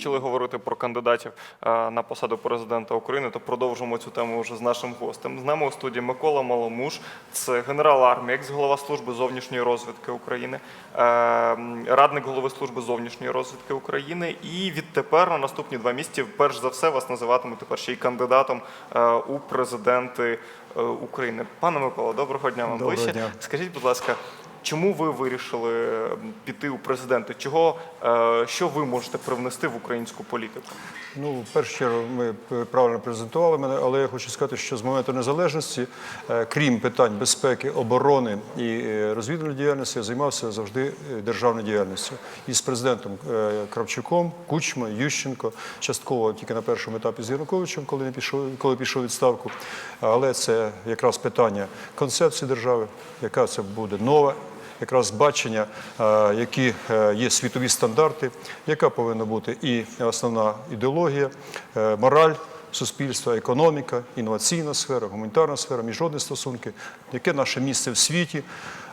Почали говорити про кандидатів е, на посаду президента України, то продовжимо цю тему вже з нашим гостем. З нами у студії Микола Маломуш, це генерал армії, екс-голова служби зовнішньої розвідки України, е, радник голови служби зовнішньої розвідки України. І відтепер на наступні два місяці, перш за все, вас називатимуть тепер ще й кандидатом е, у президенти України. Пане Микола, доброго дня вам Доброго ближче. дня. Скажіть, будь ласка. Чому ви вирішили піти у президенти? Чого е, що ви можете привнести в українську політику? Ну, в першу чергу, ми правильно презентували мене, але я хочу сказати, що з моменту незалежності, е, крім питань безпеки, оборони і е, розвідувальної діяльності, я займався завжди державною діяльністю. І з президентом Кравчуком, Кучмою, Ющенко, частково тільки на першому етапі з Януковичем, коли не пішов, коли пішов відставку. Але це якраз питання концепції держави, яка це буде нова якраз бачення, е, які е, є світові стандарти, яка повинна бути і основна ідеологія, е, мораль суспільства, економіка, інноваційна сфера, гуманітарна сфера, міжнародні стосунки, яке наше місце в світі.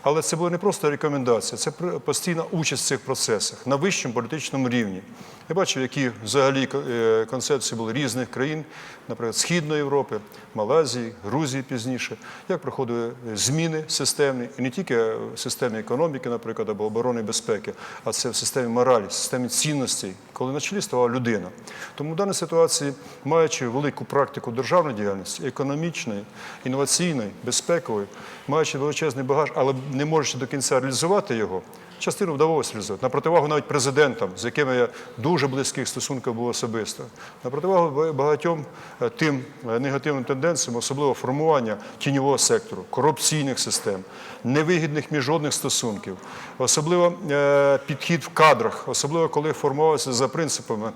Але це була не просто рекомендація, це постійна участь в цих процесах на вищому політичному рівні. Я бачив, які взагалі е, концепції були різних країн, наприклад, Східної Європи, Малайзії, Грузії пізніше, як проходили зміни системні, і не тільки в системі економіки, наприклад, або оборони безпеки, а це в системі моралі, в системі цінностей, коли на чолі ставала людина. Тому в даній ситуації, маючи велику практику державної діяльності, економічної, інноваційної, безпекової, маючи величезний багаж, але не можучи до кінця реалізувати його, частину вдалося реалізувати. На противагу навіть президентам, з якими я дуже близьких стосунків був особисто. На противагу багатьом е, тим е, негативним тенденціям, особливо формування тіньового сектору, корупційних систем, невигідних міжнародних стосунків, особливо е, підхід в кадрах, особливо коли формувався за принципами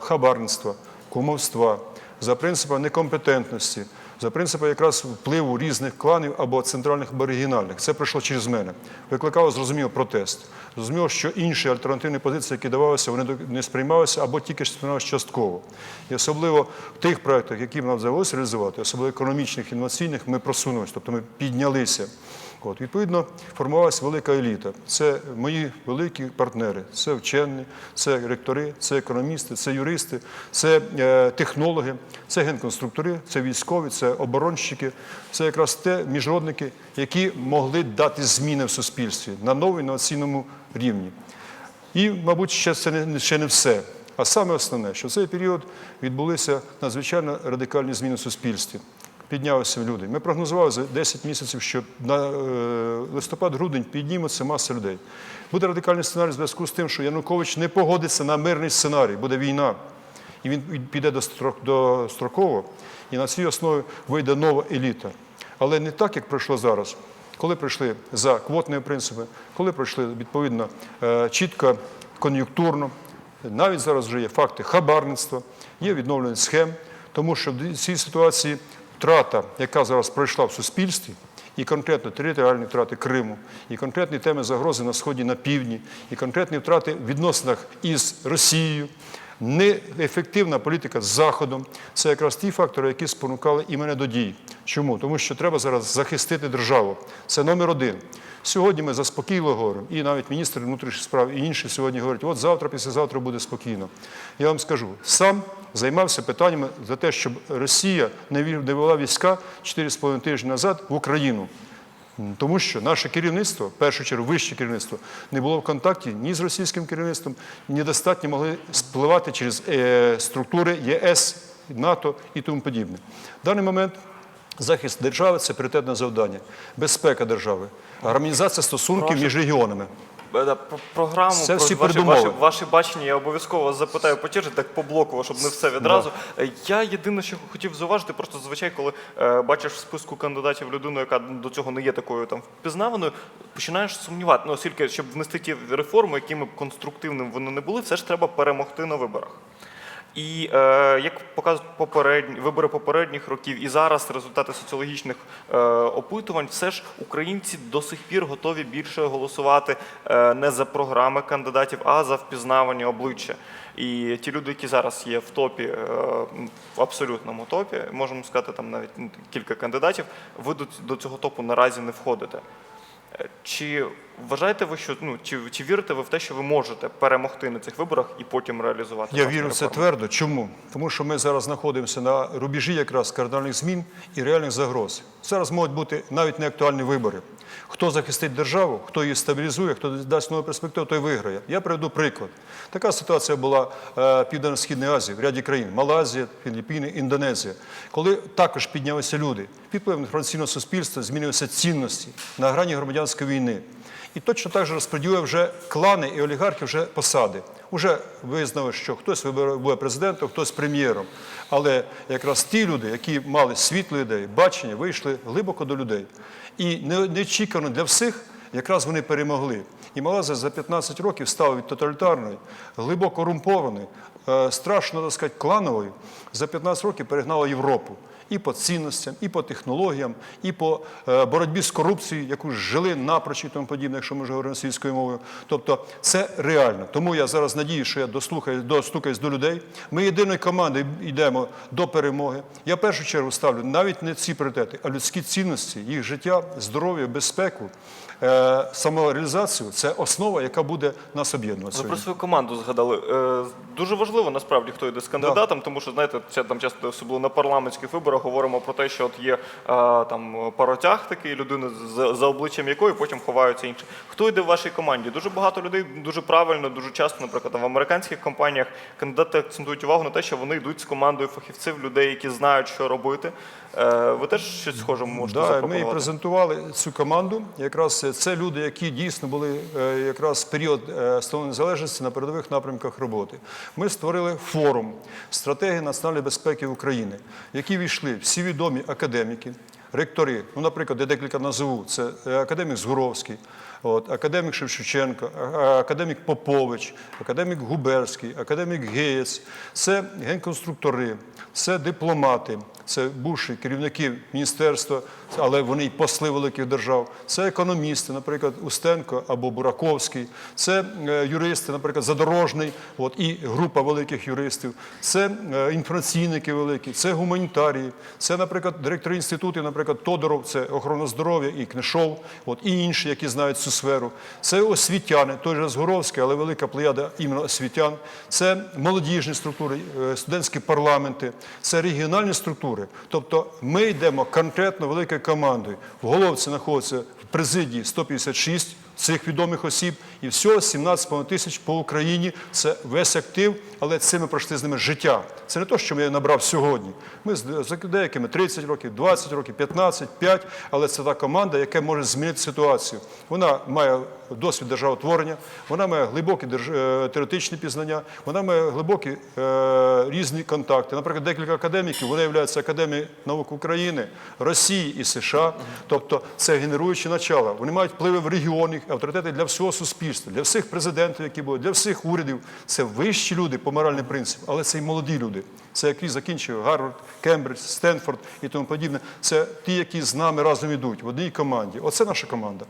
хабарництва, кумовства, за принципами некомпетентності, за принципом якраз впливу різних кланів або центральних або оригінальних, Це пройшло через мене. Викликало зрозуміло протест. Зрозуміло, що інші альтернативні позиції, які давалися, вони не сприймалися або тільки сприймалися частково. І особливо в тих проєктах, які нам вдалося реалізувати, особливо економічних, інноваційних, ми просунулися, тобто ми піднялися. От, відповідно, формувалася велика еліта. Це мої великі партнери, це вчені, це ректори, це економісти, це юристи, це е, технологи, це генконструктори, це військові, це оборонщики, це якраз те міжнародники, які могли дати зміни в суспільстві на новому інноваційному рівні. І, мабуть, ще це не, ще не все. А саме основне, що в цей період відбулися надзвичайно радикальні зміни в суспільстві. Піднялися люди. Ми прогнозували за 10 місяців, що на е, листопад-грудень підніметься маса людей. Буде радикальний сценарій в зв'язку з тим, що Янукович не погодиться на мирний сценарій, буде війна. І він піде дострок- достроково, і на цій основі вийде нова еліта. Але не так, як пройшло зараз. Коли прийшли за квотними принципами, коли пройшли відповідно е, чітко, кон'юнктурно, навіть зараз вже є факти хабарництва, є відновлення схем, тому що в цій ситуації втрата, яка зараз пройшла в суспільстві, і конкретно територіальні втрати Криму, і конкретні теми загрози на сході, на півдні, і конкретні втрати в відносинах із Росією, неефективна політика з Заходом це якраз ті фактори, які спонукали і мене до дій. Чому? Тому що треба зараз захистити державу. Це номер один. Сьогодні ми заспокійливо говоримо, і навіть міністр внутрішніх справ і інші сьогодні говорять, от завтра, післязавтра буде спокійно. Я вам скажу, сам займався питаннями за те, щоб Росія не вела війська 4,5 тижні назад в Україну. Тому що наше керівництво, в першу чергу вище керівництво, не було в контакті ні з російським керівництвом, ні достатньо могли спливати через е, структури ЄС, НАТО і тому подібне. В даний момент захист держави це пріоритетне завдання, безпека держави, гармонізація стосунків між регіонами. Е, Про програму, Це про ваші, ваші, ваші бачення я обов'язково вас запитаю потіше, так поблоково, щоб не все відразу. Е, Я єдине, що хотів зауважити, просто зазвичай, коли е, бачиш в списку кандидатів людину, яка до цього не є такою там впізнаваною, починаєш сумнівати. Ну, оскільки, щоб внести ті реформи, якими б конструктивними вони не були, все ж треба перемогти на виборах. І е, як показують попередні вибори попередніх років, і зараз результати соціологічних е, опитувань, все ж українці до сих пір готові більше голосувати е, не за програми кандидатів, а за впізнавані обличчя. І ті люди, які зараз є в топі, е, в абсолютному топі, можемо сказати, там навіть ну, кілька кандидатів, ви до, цього топу наразі не входите. Чи вважаєте ви, що ну чи, чи вірите ви в те, що ви можете перемогти на цих виборах і потім реалізувати? Я вірю в це твердо. Чому? Тому що ми зараз знаходимося на рубежі якраз кардинальних змін і реальних загроз. Зараз можуть бути навіть не актуальні вибори. Хто захистить державу, хто її стабілізує, хто дасть нову перспективу, той виграє. Я приведу приклад. Така ситуація була е, в Південно-Східній Азії, в ряді країн Малайзія, Філіппіни, Індонезія, коли також піднялися люди. Впливом інформаційного суспільства змінилися цінності на грані громадянської війни. І точно так же розподілили вже клани і олігархи вже посади. Уже визнали, що хтось буде президентом, хтось прем'єром. Але якраз ті люди, які мали світлі ідеї, бачення, вийшли глибоко до людей. І не- неочікувано для всіх якраз вони перемогли. І Малайзія за 15 років стала від тоталітарної, глибоко корумпованої, е, страшно так сказати, кланової, за 15 років перегнала Європу і по цінностям, і по технологіям, і по е, боротьбі з корупцією, яку жили напроч і тому подібне, якщо ми вже говоримо російською мовою. Тобто це реально. Тому я зараз надію, що я дослухаю, достукаюсь до людей. Ми єдиною командою йдемо до перемоги. Я в першу чергу ставлю навіть не ці пріоритети, а людські цінності, їх життя, здоров'я, безпеку, е, самореалізацію це основа, яка буде нас об'єднувати. Ви про свою команду згадали. Е, Дуже важливо насправді, хто йде з кандидатом, тому що знаєте, це там часто особливо на парламентських виборах говоримо про те, що от є е, там паротяг такий людини, за, обличчям якої потім ховаються інші. Хто йде в вашій команді? Дуже багато людей дуже правильно, дуже часто, наприклад, в американських компаніях кандидати акцентують увагу на те, що вони йдуть з командою фахівців, людей, які знають, що робити. Е, Ви теж щось схоже можете Да, ми і презентували цю команду. Якраз це люди, які дійсно були е, якраз в період е, становлення незалежності на передових напрямках роботи. Ми створили форум стратегії національної безпеки України, в який війшли всі відомі академіки, ректори. Ну, наприклад, я декілька назову. Це е, академік Згуровський, от, академік Шевченко, академік Попович, академік Губерський, академік Геєць, це генконструктори, це дипломати, це бувші керівники міністерства, але вони й посли великих держав. Це економісти, наприклад, Устенко або Бураковський, це е, юристи, наприклад, Задорожний, от, і група великих юристів, це е, інформаційники великі, це гуманітарії, це, наприклад, директори інститутів, наприклад, Тодоров, це охорона здоров'я і Книшов, от, і інші, які знають цю сферу. Це освітяни, той же Згоровський, але велика плеяда іменно освітян. Це молодіжні структури, е, студентські парламенти, це регіональні структури. Тобто ми йдемо конкретно великою командою. В головці знаходиться в президії 156 цих відомих осіб, і всього 17,5 тисяч по Україні. Це весь актив, але це ми пройшли з ними життя. Це не те, що я набрав сьогодні. Ми з деякими 30 років, 20 років, 15, 5, але це та команда, яка може змінити ситуацію. Вона має досвід державотворення, вона має глибокі е, теоретичні пізнання, вона має глибокі е, різні контакти. Наприклад, декілька академіків, вони являються Академією наук України, Росії і США. Тобто це генеруючі начала. Вони мають впливи в регіони, авторитети для всього суспільства, для всіх президентів, які були, для всіх урядів. Це вищі люди по моральним принципам, але це і молоді люди. Це які закінчили Гарвард, Кембридж, Стенфорд і тому подібне. Це ті, які з нами разом ідуть в одній команді. Оце наша команда.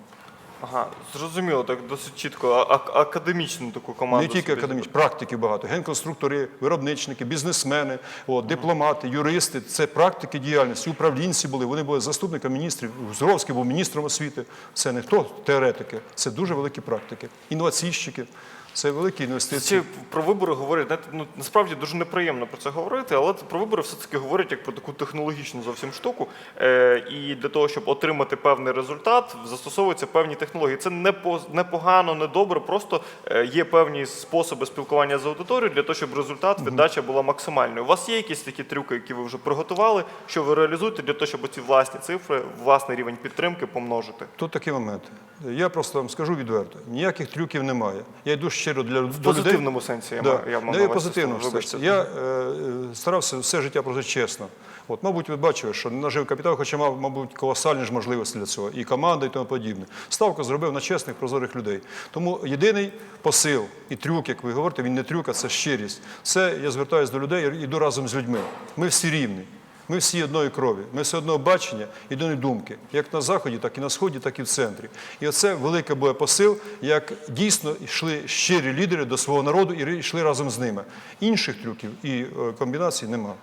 Ага, зрозуміло, так досить чітко. А, академічну таку команду. Не тільки собі академічні, практики багато. Генконструктори, виробничники, бізнесмени, от, дипломати, юристи. Це практики діяльності, управлінці були. Вони були заступниками міністрів. Зуровський був міністром освіти. Це не хто теоретики, це дуже великі практики. Інноваційщики. Це великі інвестиції. Ще про вибори говорять, ну насправді дуже неприємно про це говорити, але про вибори все-таки говорять як про таку технологічну зовсім штуку. Е, і для того, щоб отримати певний результат, застосовуються певні технології. Це не по не погано, не добре. Просто е, є певні способи спілкування з аудиторією для того, щоб результат, віддача була максимальною. У вас є якісь такі трюки, які ви вже приготували, що ви реалізуєте для того, щоб ці власні цифри, власний рівень підтримки помножити. Тут такий момент. Я просто вам скажу відверто: ніяких трюків немає. Я йду щиро для людей. В до людей. позитивному сенсі я Да. я мав Не на увазі позитивно. слово, все. вибачте. Я е, старався все життя прожити чесно. От, мабуть, ви бачили, що нажив капітал, хоча мав, мабуть, колосальні ж можливості для цього, і команда, і тому подібне. Ставку зробив на чесних, прозорих людей. Тому єдиний посил і трюк, як ви говорите, він не трюк, а це щирість. Це я звертаюся до людей і йду разом з людьми. Ми всі рівні. Ми всі одної крові, ми всі одного бачення і одної думки, як на заході, так і на сході, так і в центрі. І оце великий буде посил, як дійсно йшли щирі лідери до свого народу і йшли разом з ними. Інших трюків і е, комбінацій нема.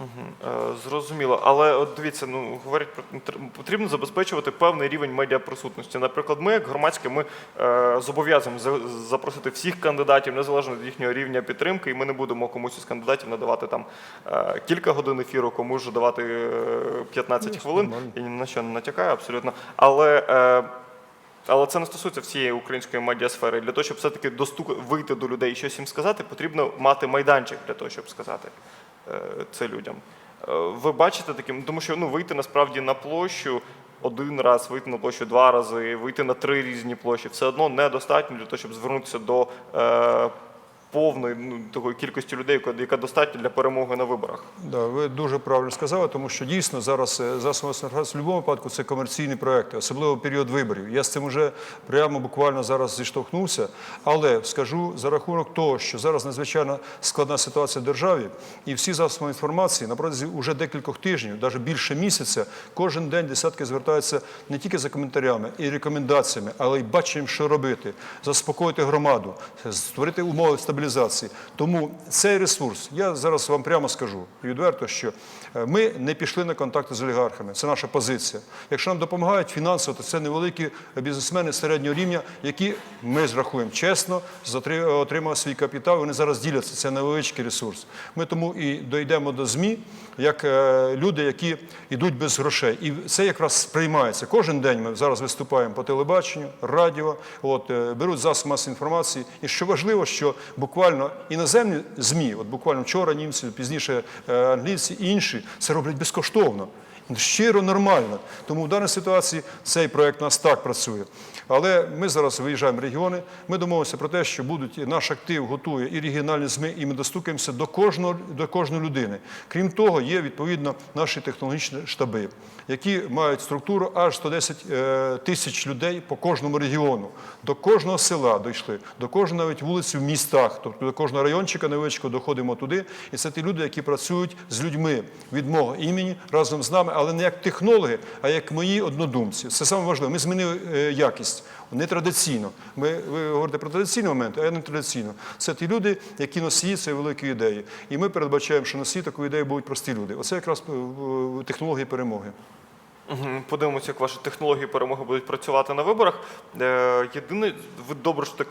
Е, Зрозуміло, але от дивіться, ну говорять про потрібно забезпечувати певний рівень медіаприсутності. Наприклад, ми, як громадське, ми е, зобов'язані запросити всіх кандидатів незалежно від їхнього рівня підтримки, і ми не будемо комусь із кандидатів надавати там е, кілька годин ефіру, комусь же давати е, 15 хвилин. нормально. І ні на що не натякаю абсолютно. Але е, але це не стосується всієї української медіасфери. Для того, щоб все-таки достук... вийти до людей і щось їм сказати, потрібно мати майданчик для того, щоб сказати це людям. Е, Ви бачите таким, тому що ну, вийти насправді на площу один раз, вийти на площу два рази, вийти на три різні площі, все одно недостатньо для того, щоб звернутися до е, повної ну, такої кількості людей, яка- достатня для перемоги на виборах. Да, ви дуже правильно сказали, тому що дійсно зараз е, засоби в будь-якому випадку це комерційні проекти, особливо в період виборів. Я з цим вже прямо буквально зараз зіштовхнувся. Але скажу за рахунок того, що зараз надзвичайно складна ситуація в державі, і всі засоби інформації на протязі вже декількох тижнів, навіть більше місяця, кожен день десятки звертаються не тільки за коментарями і рекомендаціями, але й баченням, що робити, заспокоїти громаду, створити умови стабілізації. Тому цей ресурс, я зараз вам прямо скажу відверто, що е, ми не пішли на контакти з олігархами. Це наша позиція. Якщо нам допомагають фінансово, то це невеликі бізнесмени середнього рівня, які ми зрахуємо чесно, отримали свій капітал. Вони зараз діляться. Це невеличкий ресурс. Ми тому і дійдемо до ЗМІ, як е, люди, які йдуть без грошей. І це якраз сприймається. Кожен день ми зараз виступаємо по телебаченню, радіо, от, е, беруть засоби масової інформації. І що важливо, що буквально іноземні ЗМІ, от буквально вчора німці, пізніше е, англійці і інші, це роблять безкоштовно. Щиро нормально. Тому в даній ситуації цей проект у нас так працює. Але ми зараз виїжджаємо в регіони. Ми домовилися про те, що будуть наш актив готує і регіональні ЗМІ, і ми достукаємося до кожного до кожної людини. Крім того, є відповідно наші технологічні штаби, які мають структуру аж 110 е, тисяч людей по кожному регіону. До кожного села дійшли, до кожної навіть вулиці в містах, тобто до кожного райончика невеличкого доходимо туди. І це ті люди, які працюють з людьми від мого імені разом з нами, але не як технологи, а як мої однодумці. Це саме важливо. Ми змінили е, якість. Не традиційно. Ми, ви говорите про традиційний момент, а я не традиційно. Це ті люди, які носії цієї великої ідеї. І ми передбачаємо, що носії такої ідеї будуть прості люди. Оце якраз е, технології перемоги. Подивимося, як ваші технології перемоги будуть працювати на виборах. Е, Єдине, ви добре що так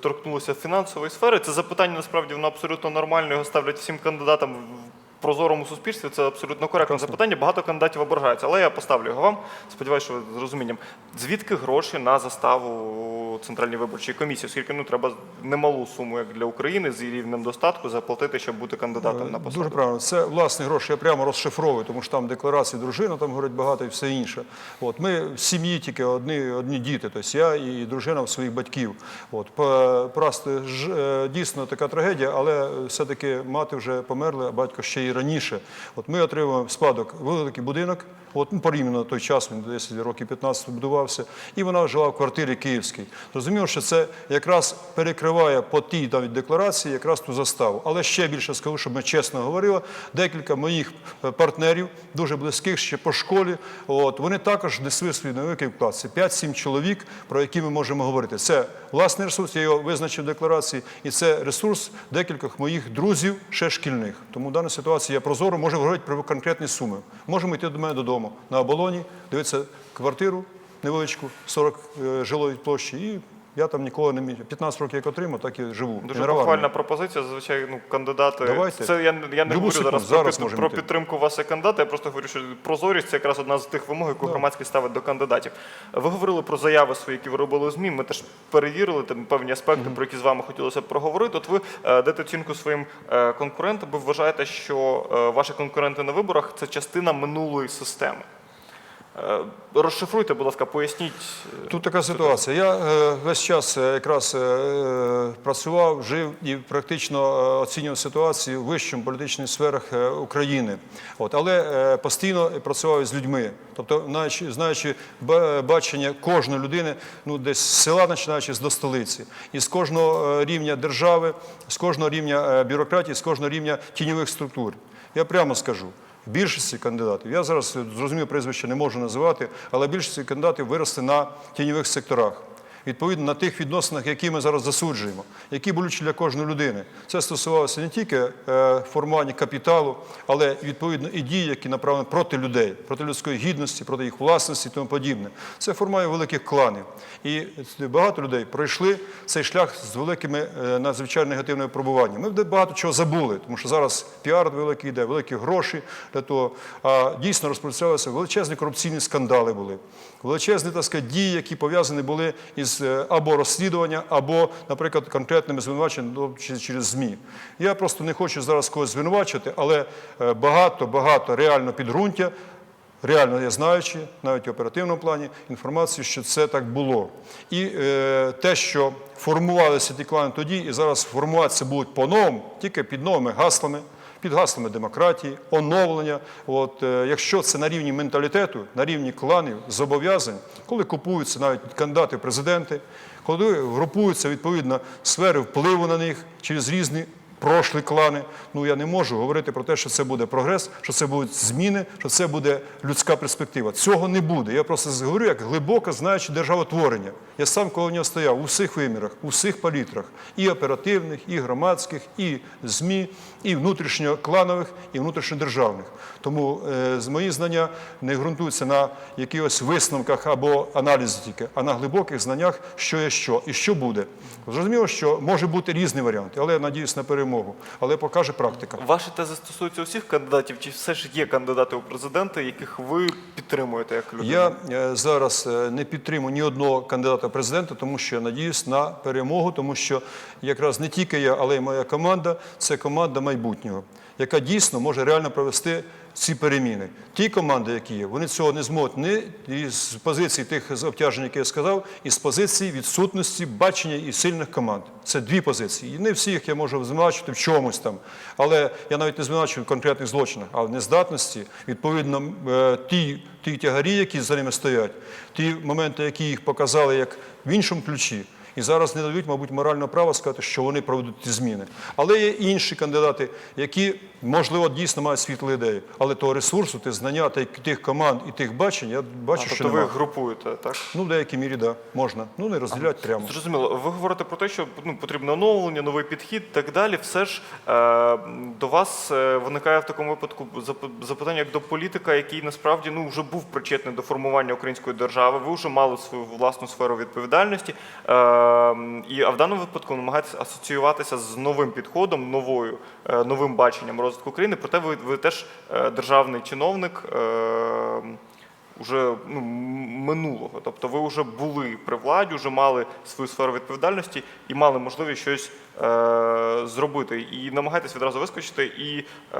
торкнулися фінансової сфери. Це запитання насправді воно абсолютно нормально. Його ставлять всім кандидатам прозорому суспільстві. Це абсолютно коректне запитання. Багато кандидатів ображається, але я поставлю його вам. Сподіваюся, що ви з розумінням. Звідки гроші на заставу центральній виборчої комісії? Оскільки ну треба немалу суму, як для України, з її рівнем достатку заплатити, щоб бути кандидатом на посаду. Дуже правильно. Це власні гроші. Я прямо розшифровую, тому що там декларації дружина, там говорять багато і все інше. От ми в сім'ї тільки одні, одні діти, тобто я і дружина в своїх батьків. От просто ж, е, дійсно така трагедія, але все-таки мати вже померла, а батько ще й раніше. От ми отримуємо в спадок великий будинок. От ну, порівняно на той час він десь років 15 будувався, і вона жила в квартирі київській. Зрозуміло, що це якраз перекриває по тій навіть декларації якраз ту заставу. Але ще більше скажу, щоб ми чесно говорили, декілька моїх е, партнерів, дуже близьких ще по школі. От вони також несли свій невеликий вклад. Це 5-7 чоловік, про які ми можемо говорити. Це власний ресурс, я його визначив в декларації, і це ресурс декількох моїх друзів, ще шкільних. Тому в даній ситуації я прозоро можу говорити про конкретні суми. Можемо йти до мене додому на оболоні, дивиться квартиру невеличку, 40 е, жилої площі, і я там ніколи не міг. 15 років як отримав, так і живу. Дуже похвальна пропозиція. Зазвичай ну, кандидати. Давайте. Це я, я не Любу говорю секунду, зараз, про, зараз можемо про підтримку вас як кандидата. Я просто говорю, що прозорість це якраз одна з тих вимог, яку громадськість ставить до кандидатів. Ви говорили про заяви свої, які ви робили у ЗМІ. Ми теж перевірили там певні аспекти, про які з вами хотілося б проговорити. От ви е, дайте оцінку своїм е, конкурентам. Ви вважаєте, що е, ваші конкуренти на виборах це частина минулої системи. Е, Розшифруйте, будь ласка, поясніть. е, Тут така ситуація. Я е, весь час якраз працював, жив і практично оцінював ситуацію в вищому політичних сферах України. От, але постійно працював із людьми. Тобто, знаючи, бачення кожної людини, ну десь з села, починаючи з до столиці, і з кожного рівня держави, з кожного рівня бюрократії, з кожного рівня тіньових структур. Я прямо скажу. Більшості кандидатів, я зараз зрозумів прізвище не можу називати, але більшості кандидатів виросли на тіньових секторах. Відповідно на тих відносинах, які ми зараз засуджуємо, які болючі для кожної людини. Це стосувалося не тільки е, формування капіталу, але відповідно і дій, які направлені проти людей, проти людської гідності, проти їх власності і тому подібне. Це формує великих кланів. І багато людей пройшли цей шлях з великими е, надзвичайно негативними пробуваннями. Ми багато чого забули, тому що зараз піар великий йде, великі гроші для того. А дійсно розпочалися величезні корупційні скандали були, величезні так сказати, дії, які пов'язані були із е, або розслідування, або, наприклад, конкретними звинуваченнями ну, через ЗМІ. Я просто не хочу зараз когось звинувачити, але е, багато багато реально підґрунтя реально я знаючи, навіть в оперативному плані, інформацію, що це так було. І е, те, що формувалися ті клани тоді, і зараз формуватися будуть по-новому, тільки під новими гаслами, під гаслами демократії, оновлення. От, е, якщо це на рівні менталітету, на рівні кланів, зобов'язань, коли купуються навіть кандидати в президенти, коли групуються відповідно сфери впливу на них через різні прошлі клани. Ну я не можу говорити про те, що це буде прогрес, що це будуть зміни, що це буде людська перспектива. Цього не буде. Я просто говорю як глибоко знаючи державотворення. Я сам коло нього стояв у всіх вимірах, у всіх палітрах, і оперативних, і громадських, і ЗМІ, і внутрішньокланових, і внутрішньодержавних. Тому е, мої знання не ґрунтуються на якихось висновках або аналізі тільки, а на глибоких знаннях, що є що і що буде. Зрозуміло, що може бути різні варіанти, але я надіюсь на перемогу. Але покаже практика. Ваші тези стосуються усіх кандидатів, чи все ж є кандидати у президенти, яких ви підтримуєте як людина? Я е, зараз е, не підтримую ні одного кандидата в президента, тому що я надіюсь на перемогу, тому що якраз не тільки я, але й моя команда це команда майбутнього, яка дійсно може реально провести ці переміни. Ті команди, які є, вони цього не зможуть не з позиції тих обтяжень, які я сказав, і з позиції відсутності бачення і сильних команд. Це дві позиції. І не всіх я можу звинувачувати в чомусь там. Але я навіть не звинувачую в конкретних злочинах, а в нездатності, відповідно, е, ті, ті тягарі, які за ними стоять, ті моменти, які їх показали як в іншому ключі. І зараз не дають, мабуть, морального права сказати, що вони проведуть ті зміни. Але є інші кандидати, які, можливо, дійсно мають світлі ідеї. Але того ресурсу, тих знання, тих, команд і тих бачень, я бачу, А, що тобто ви групуєте, так? Ну, в деякій мірі, да, можна. Ну, не розділяти прямо. Зрозуміло, ви говорите про те, що ну, потрібно оновлення, новий підхід і так далі. Все ж е, до вас е, виникає в такому випадку запитання як до політика, який насправді ну, вже був причетний до формування української держави. Ви вже мали свою власну сферу відповідальності. Е, і, а в даному випадку намагається асоціюватися з новим підходом, новою, е, новим баченням розвитку країни. Проте ви, ви теж е, державний чиновник. Е, уже ну, минулого. Тобто ви вже були при владі, вже мали свою сферу відповідальності і мали можливість щось е, зробити. І намагайтесь відразу вискочити і е,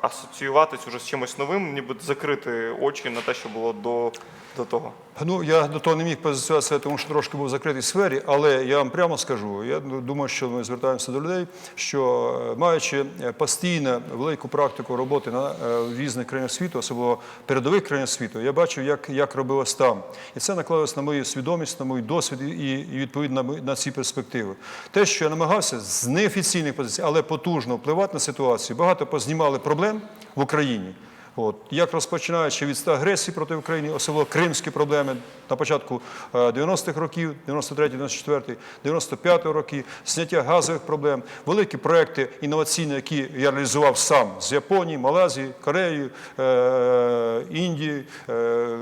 асоціюватись уже з чимось новим, ніби закрити очі на те, що було до, до того. Ну, я до того не міг позиціюватися, тому що трошки був в закритій сфері, але я вам прямо скажу, я думаю, що ми звертаємося до людей, що е, маючи е, постійно велику практику роботи на е, в різних країнах світу, особливо передових країнах світу, я бачив, як, як робилось там. І це наклалось на мою свідомість, на мій досвід і, і відповідно на, на ці перспективи. Те, що я намагався з неофіційних позицій, але потужно впливати на ситуацію, багато познімали проблем в Україні. От як розпочинаючи від агресії проти України, особливо кримські проблеми на початку е, 90-х років, 93, 94, 95 роки, зняття газових проблем, великі проекти інноваційні, які я реалізував сам з Японії, Малайзії, Кореєю, е, Індією, е, е,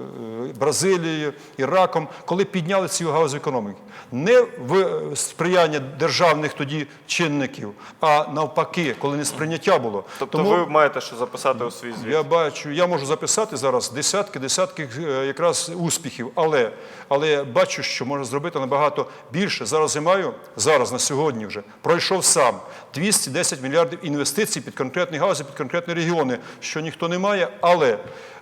Бразилією, Іраком, коли підняли ці газові економіки. Не в сприяння державних тоді чинників, а навпаки, коли не сприйняття було. Тобто ви маєте що записати у свій звіт. Я бачу, я можу записати зараз десятки, десятки е, якраз успіхів, але, але бачу, що можна зробити набагато більше. Зараз я маю, зараз на сьогодні вже пройшов сам 210 мільярдів інвестицій під конкретні галузі, під конкретні регіони, що ніхто не має, але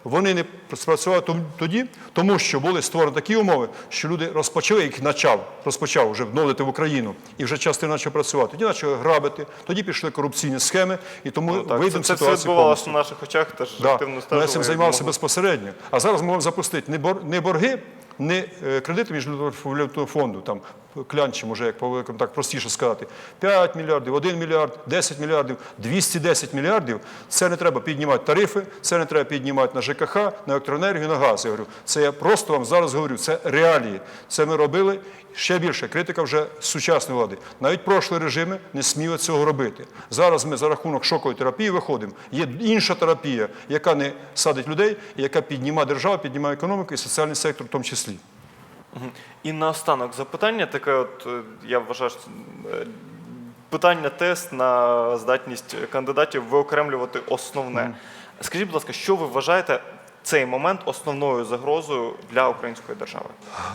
вони не спрацювали тоді, тому що були створені такі умови, що люди розпочали їх почав, розпочав вже вновити в Україну і вже частина почав працювати. Тоді почали грабити, тоді пішли корупційні схеми, і тому Ну, так, вийдемо це, з це відбувалося на наших очах, теж Да. активно Ну, стежили. я цим займався могли- безпосередньо. А зараз ми можемо запустити не, борги, не кредити міжнародного фонду, там клянчимо, вже як по так простіше сказати, 5 мільярдів, 1 мільярд, 10 мільярдів, 210 мільярдів. Це не треба піднімати тарифи, це не треба піднімати на ЖКХ, на електроенергію, на газ. Я говорю, це я просто вам зараз говорю, це реалії. Це ми робили. Ще більше критика вже сучасної влади. Навіть прошлі режими не сміли цього робити. Зараз ми за рахунок шокової терапії виходимо. Є інша терапія, яка не садить людей, яка піднімає державу, піднімає економіку і соціальний сектор в тому числі. І наостанок запитання таке, от е, я вважаю, що е, питання тест на здатність кандидатів виокремлювати основне. Скажіть, будь ласка, що ви вважаєте цей момент основною загрозою для української держави?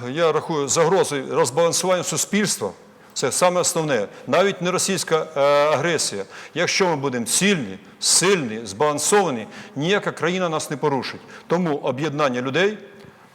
Я рахую загрози розбалансування суспільства. Це саме основне, навіть не російська е, агресія. Якщо ми будемо цільні, сильні, збалансовані, ніяка країна нас не порушить. Тому об'єднання людей,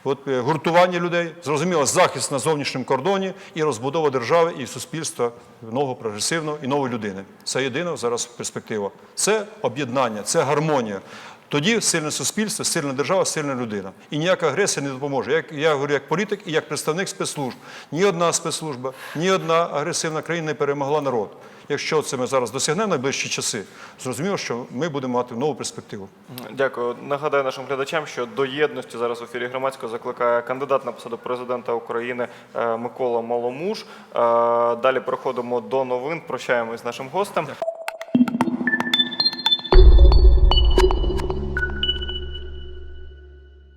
от, е, гуртування людей, зрозуміло, захист на зовнішньому кордоні і розбудова держави і суспільства нового прогресивного і нової людини. Це єдина зараз перспектива. Це об'єднання, це гармонія. Тоді сильне суспільство, сильна держава, сильна людина. І ніяка агресія не допоможе. Як я говорю як політик і як представник спецслужб. Ні одна спецслужба, ні одна агресивна країна не перемогла народ. Якщо це ми зараз досягнемо найближчі часи, зрозуміло, що ми будемо мати нову перспективу. Дякую. Нагадаю нашим глядачам, що до єдності зараз в ефірі громадського закликає кандидат на посаду президента України е, Микола Маломуж. Е, Далі переходимо до новин. Прощаємось з нашим гостем.